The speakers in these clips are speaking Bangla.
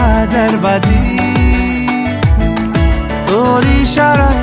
হাজার বাজি। তোর ইশারায়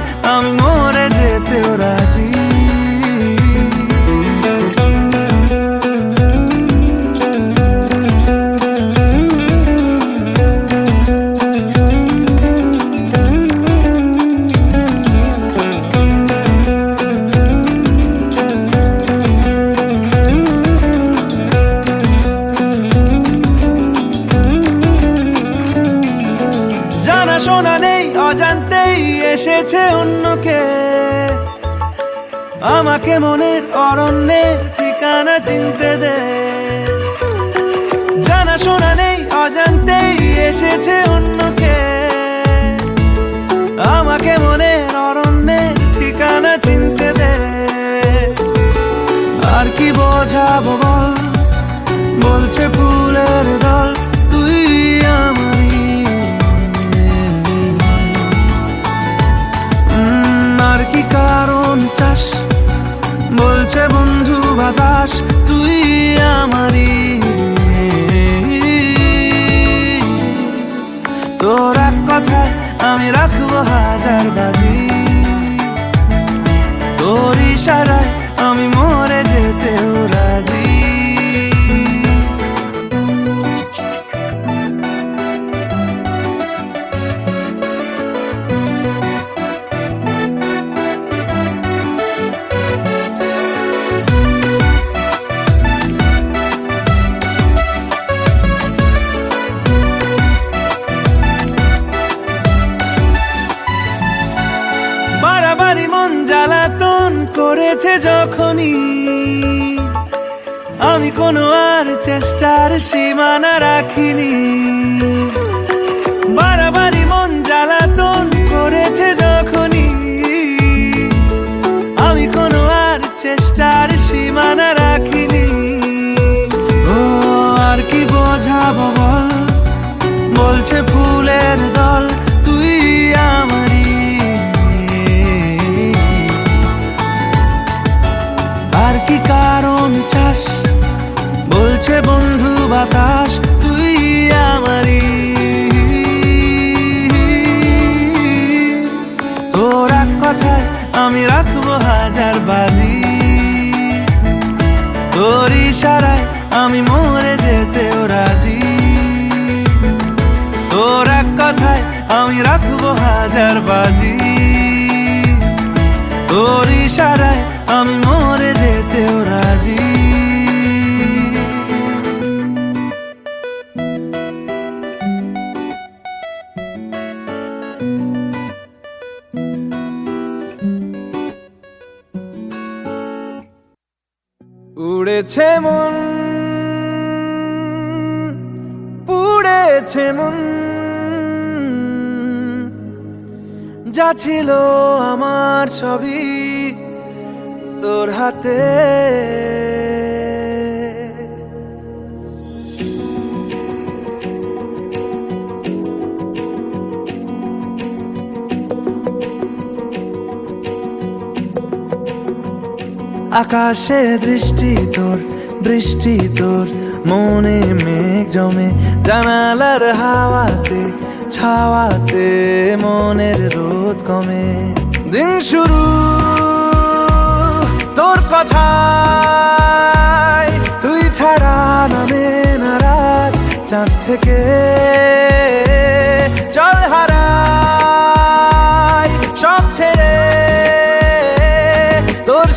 কি কারণ চাস? বলছে বন্ধু বাতাস তুই আমারই তোর এক কথা আমি রাখব হাজার বাজি। মন জ্বালাতন করেছে যখনই। আমি কোনো আর চেষ্টার সীমানা রাখিনি। বাড়াবাড়ি মন জ্বালাতন করেছে যখনই। আমি কোনো আর চেষ্টার সীমানা রাখিনি। ও, আর কি বোঝাবো বল? বলছে ফুলের দল। বলছে বন্ধু বাতাস, তুই আমারই। তোর কথায় আমি রাখব হাজার বাজি। তোর ইশারায় আমি মরে যেতেও রাজি। তোর এক কথায় আমি রাখব হাজার বাজি। তোর ইশারায় উড়েছে মন পুড়েছে মন। যা ছিল আমার ছবি তোর হাতে। আকাশে দৃষ্টি তোর, বৃষ্টি তোর, মনে মেঘ জমে জানালার হাওয়াতে, ছাওয়াতে মনের রোদ কমে। দিন শুরু, তোর কথায় তুই ছাড়া নামে না রাত চাঁদ থেকে চল হারাই সব ছেড়ে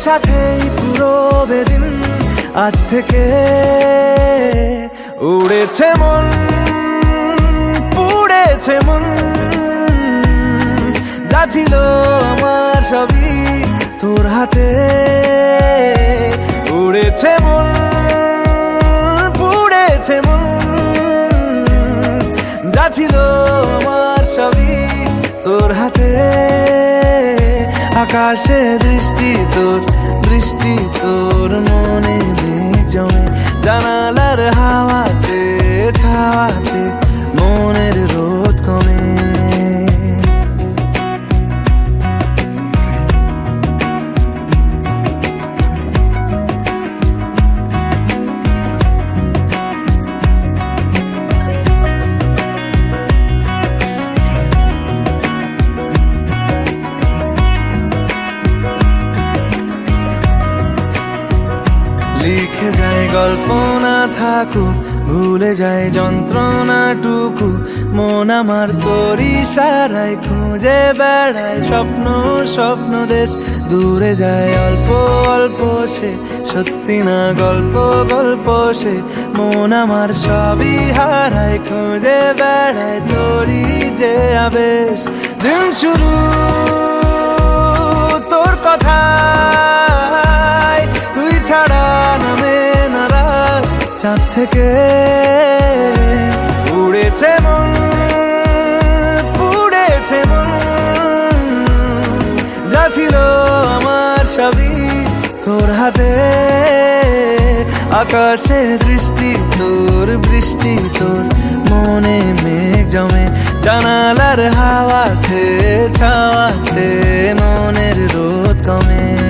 সাথেই পুরো বেদিন আজ থেকে উড়েছে মন, পুড়েছে মন। যা ছিল আমার সবই তোর হাতে। উড়েছে মন, পুড়েছে মন। যা ছিল আমার সবই তোর হাতে। আকাশে দৃষ্টি তোর দৃষ্টি তোর মনে জমে। জানালার হাওয়াতে ছাওয়াতে মনের লিখে যায় গল্প না থাকুক ভুলে যায় যন্ত্রণাটুকু। মন আমার তোর ইশারায় খুঁজে বেড়ায় স্বপ্ন স্বপ্ন দেশ। দূরে যায় অল্প অল্প সে, সত্যি না গল্প গল্প সে। মন আমার সবই হারায়, খুঁজে বেড়ায় তোরই যে আবেশ। দিন শুরু, তোর কথায় তুই ছাড়া নামে না রাত চাঁদ থেকে উড়েছে মন পুড়েছে মন। যা ছিল আমার সবই তোর হাতে। আকাশে দৃষ্টি, তোর বৃষ্টি, তোর মনে মেঘ জমে। জানালার হাওয়াতে, ছাওয়াতে মনের রোদ কমে।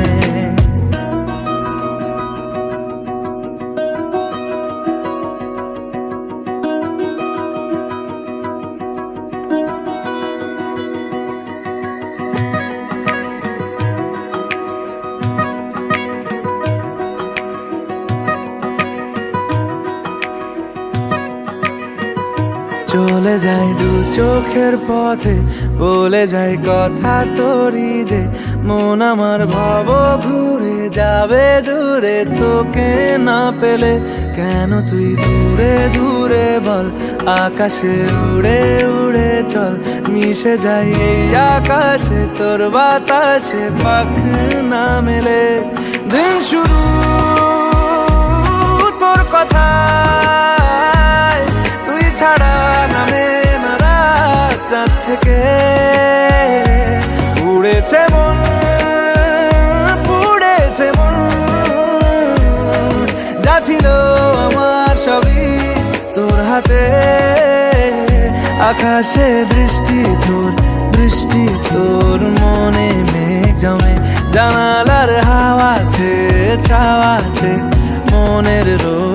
যায় দু চোখের পথে, বলে যায় কথা তোরই যে, মন আমার ভাব ঘুরে যাবে দূরে, তোকে না পেলে কেন তুই দূরে দূরে বল, আকাশে উড়ে উড়ে চল, মিশে যাই এই আকাশে, তোর বাতাসে পাখ না মেলে। দিন শুরু, তোর কথা তুই ছাড়া নামে চাঁদ থেকে উড়েছে মন পুড়েছে মন। যা ছিল আমার সবই তোর হাতে। আকাশে দৃষ্টি তোর বৃষ্টি তোর, মনে মেঘ জমে জানালার হাওয়াতে, ছাওয়াতে, মনের রোদ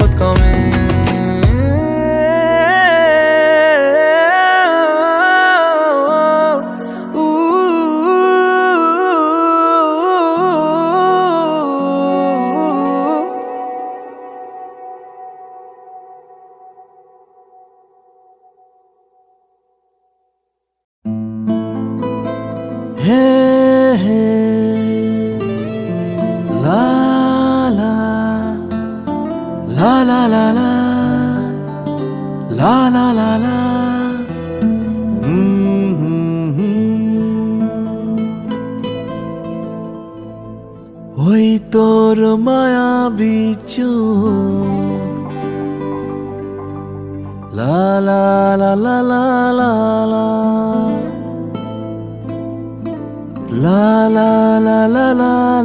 La la la la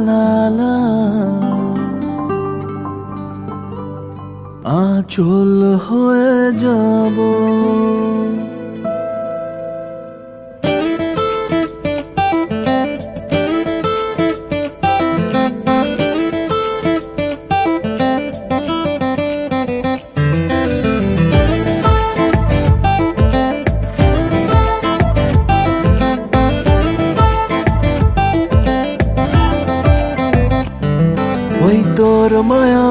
la la আচল হয়ে যাব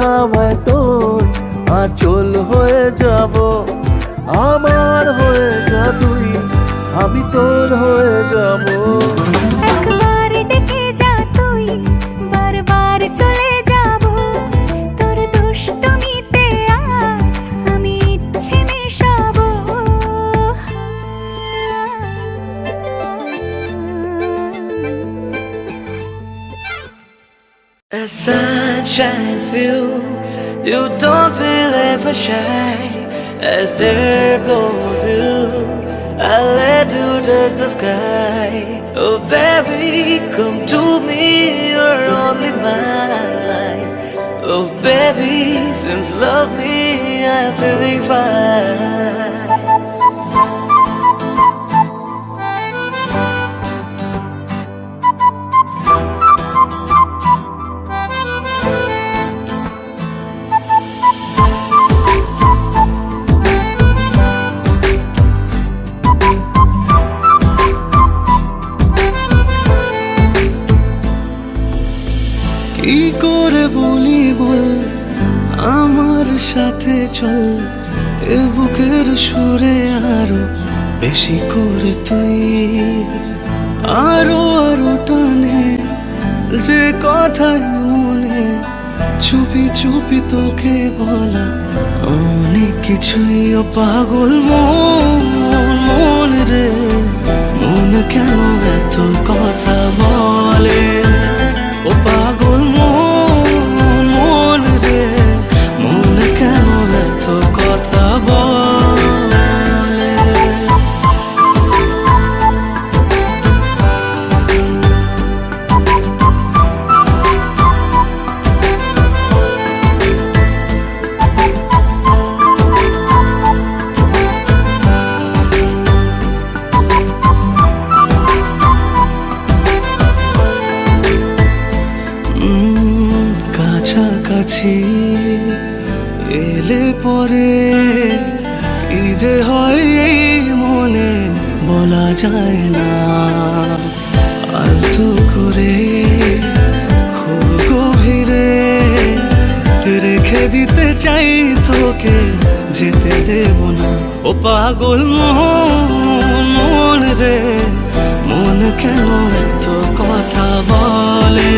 হাওয়ায় তোর আঁচল হয়ে যাব আমার হয়ে যা তুই আমি তোর হয়ে যাব। একবার ডেকে যা তুই বারবার চলে যাব। তোর দুষ্টমিতে আজ আমি ইচ্ছে মেশাবো। As sun shines through, you don't feel ever shy. As air blows through, I let you touch the sky. Oh baby, come to me, you're only mine. Oh baby, since love me, I'm feeling fine. বেশি করে তুই আরও আরও টানে যে কথায় মনে চুপি চুপি তোকে বলা অনেক কিছুই পাগল মন মন রে। চাই তোকে যেতে দেব না। ও পাগল মন রে, মন কেন এত কথা বলে?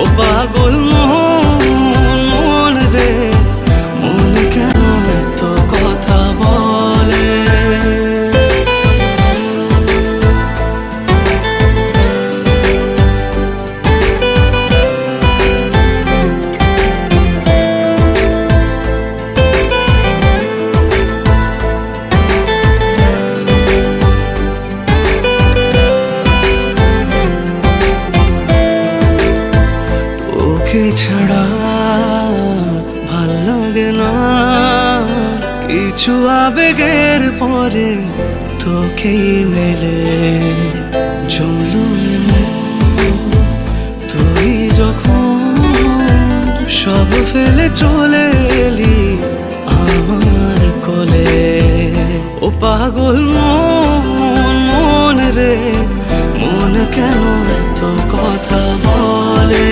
ও পাগল না কিছু আবেগের পরে তোকেই মেলে। জমলো তুই যখন সব ফেলে চলে এলি আমার কোলে। ও পাগল মন মন রে, মন কেন এত কথা বলে?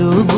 আমি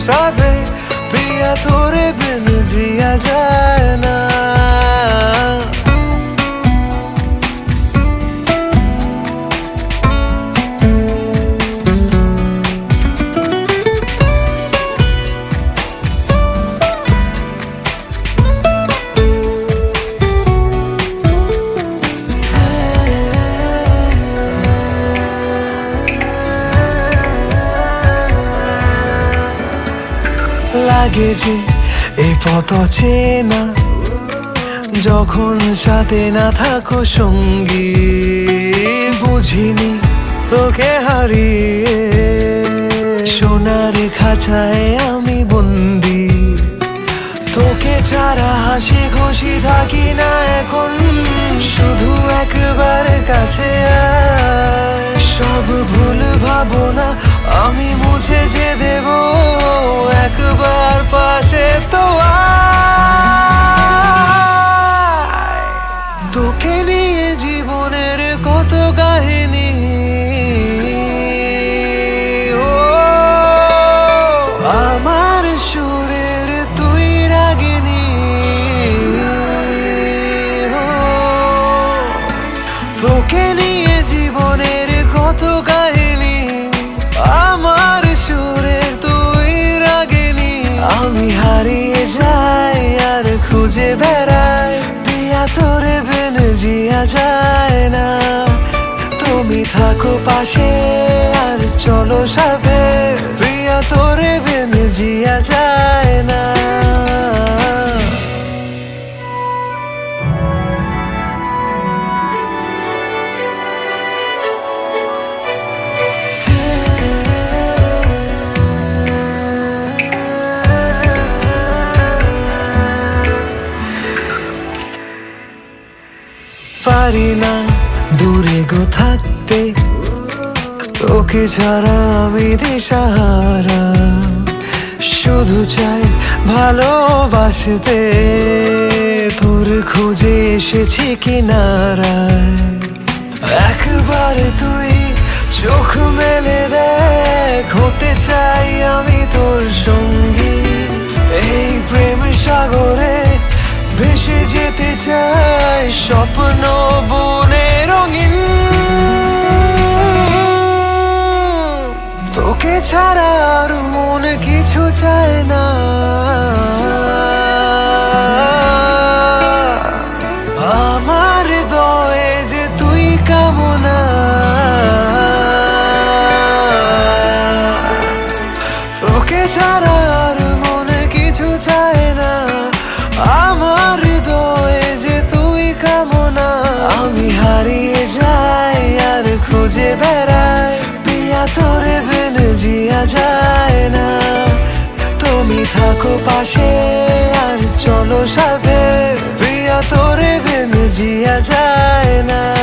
সাথে প্রিয়া তোরে পথ চেনা যখন সাথে না থাকো সঙ্গী, বুঝিনি তোকে হারিয়ে। সোনার খাঁচায় আমি বন্দি। তোকে ছাড়া হাসি খুশি থাকি না এখন। শুধু একবার কাছে আয়। সব ভুল ভাবনা আমি মুছে যে দেব একবার পাশে তো তোকে নিয়ে জীবনের কত কাহিনী। ও, আমার সুরের তুই রাগিনী। তোকে নিয়ে কত কাহিনী? আমার সুরের তুই রাগিনী। আমি হারিয়ে যাই আর খুঁজে বেড়াই। পিয়া তোরে বেন জিয়া যায় না। তুমি থাকো পাশে আর চলো সাথে। প্রিয়া তোরে বেন জিয়া যায় তোকে ছাড়া আমি দিশাহারা শুধু চাই ভালোবাসতে, তোর খোঁজে এসেছি কিনারায়। একবার তুই চোখ মেলে দেখ, হতে চাই আমি তোর সঙ্গী। এই প্রেম সাগরে ভেসে যেতে চাই, স্বপ্ন বনে রঙিন। তোকে ছাড়া আর মন কিছু চায় না। আমার দয়ে যে তুই কামনা। তোকে ছাড়া থাকো পাশে আর চলো সাথে। প্রিয়া তোরে বেমে জিয়া যায় না।